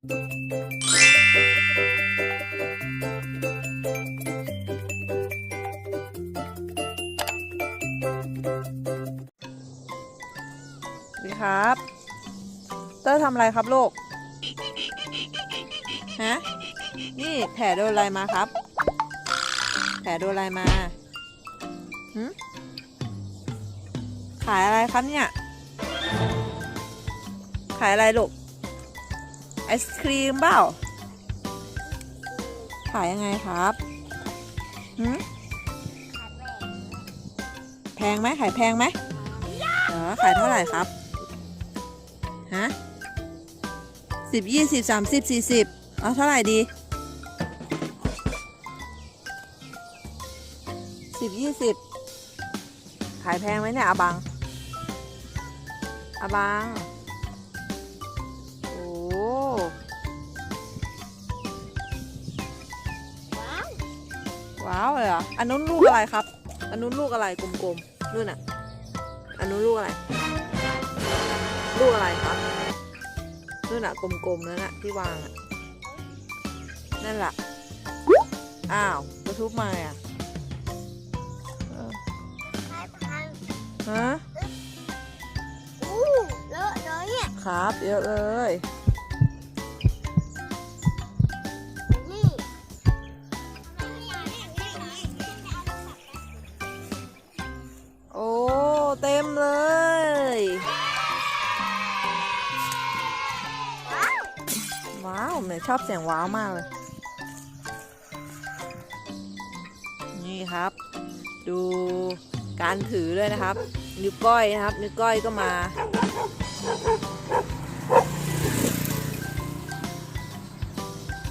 สวัสดีครับ เตอร์ทำอะไรครับลูก ฮะ นี่แผลโดนอะไรมาครับ แผลโดนอะไรมาหืมขายอะไรครับเนี่ย ขายอะไรลูก ไอศครีมเปล่าขายยังไงครับหืมแพงไหมขายแพงไหมเหรอขายเท่าไหร่ครับ ฮะสิบยี่สิบสามสิบสี่สิบเอาเท่าไหร่ดีสิบยี่สิบขายแพงไหมเนี่ยอาบังอาบัง ว้าวเลยเหรออันนู้นลูกอะไรครับ อันนู้นลูกอะไรกลมๆนู่นน่ะ อันนู้นลูกอะไร ลูกอะไรครับนู่นน่ะกลมๆนั่นน่ะที่วางอะนั่นแหละอ้าวกระทุบมาอะเออฮะอู้เลอะเลยเนี่ยครับเยอะเลย ว้าวแม่ชอบเสียงว้าวมากเลย นี่ครับ ดูการถือด้วยนะครับ นิ้วก้อยนะครับ นิ้วก้อยก็มา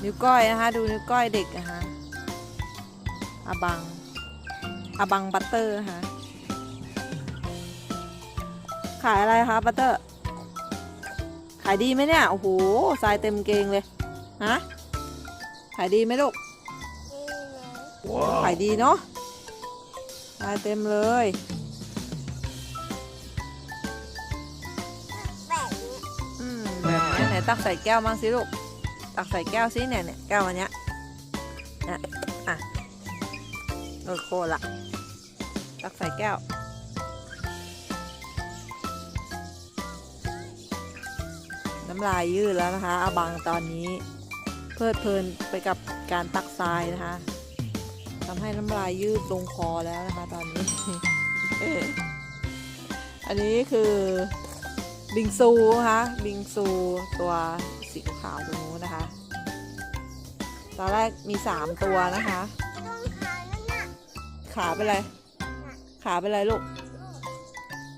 นิ้วก้อยนะคะ ดูนิ้วก้อยเด็กนะคะอาบังอาบังบัตเตอร์นะคะขายอะไรคะบัตเตอร์ ขายดีไหมเนี่ย โอ้โหทรายเต็มเกงเลย ฮะขายดีไหมลูกขายดีเนาะทรายเต็มเลยแบบนี้อืมแบบนี้ไหนตักใส่แก้วบ้างสิลูก ตักใส่แก้วสิเนี่ยเนี่ยแก้วอันเนี้ยเนี่ยอะเออโคนละตักใส่แก้วน้ำลายยืดแล้วนะคะอาบังตอนนี้ เพลิดเพลินไปกับการตักทรายนะคะทำให้น้ำลายยืดลงคอแล้วนะคะตอนนี้ อันนี้คือบิงซูนะคะบิงซูตัวสีขาวตรงนู้นนะคะ ตอนแรกมีสามตัวนะคะต้องทานนั่นน่ะขาเป็นไร ขาเป็นไรลูก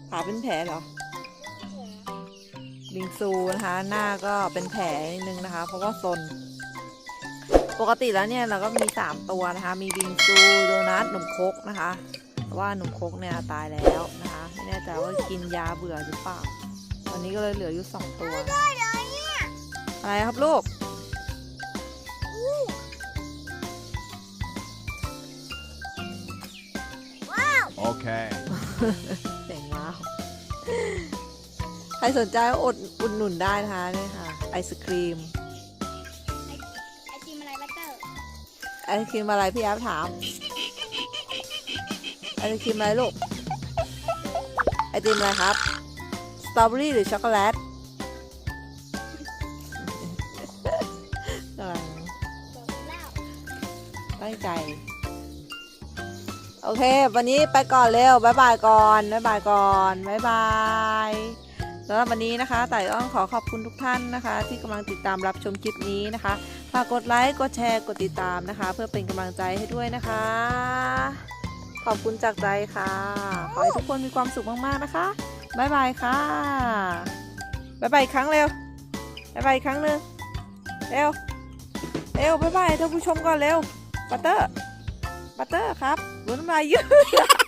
ขาเป็นแผลเหรอบิงซูนะคะ หน้าก็เป็นแผลนิดนึงนะคะ เพราะว่าซน ปกติแล้วเนี่ยเราก็มี 3 ตัวนะคะ มีบิงซูโดนัทหนุ่มครกนะคะแต่ว่าหนุ่มครกเนี่ยตายแล้วนะคะ ไม่แน่ใจว่ากินยาเบื่อหรือเปล่า ตอนนี้ก็เลยเหลืออยู่ 2 ตัวได้เลยเนี่ยอะไรครับลูกอู้ว้าว Okay. เสียงว้าวใครสนใจก็อดอุดหนุนได้นะคะเนี่ยค่ะ ไอศครีม ไอศครีมอะไรพี่แอฟถามไอศครีมอะไรลูกไอติมอะไรครับสตรอเบอรี่หรือช็อกโกแลตกำลังตั้งใจ โอเค วันนี้ไปก่อนเร็วบายบายก่อนบายบายก่อนบายบายำหรับวันนี้นะคะต่ต้องขอขอบคุณทุกท่านนะคะ ที่กำลังติดตามรับชมคลิปนี้นะคะฝากกดไลค์กดแชร์กดติดตามนะคะ เพื่อเป็นกำลังใจให้ด้วยนะคะ ขอบคุณจากใจค่ะ ขอให้ทุกคนมีความสุขมากๆนะคะบายบายค่ะบายบายอีกครั้งเร็วบายบายอีกครั้งหนึ่งเร็วเร็วบายบายท่านผู้ชมก่อนเร็วบัตเตอร์บัตเตอร์ครับดูน้ำลายยืด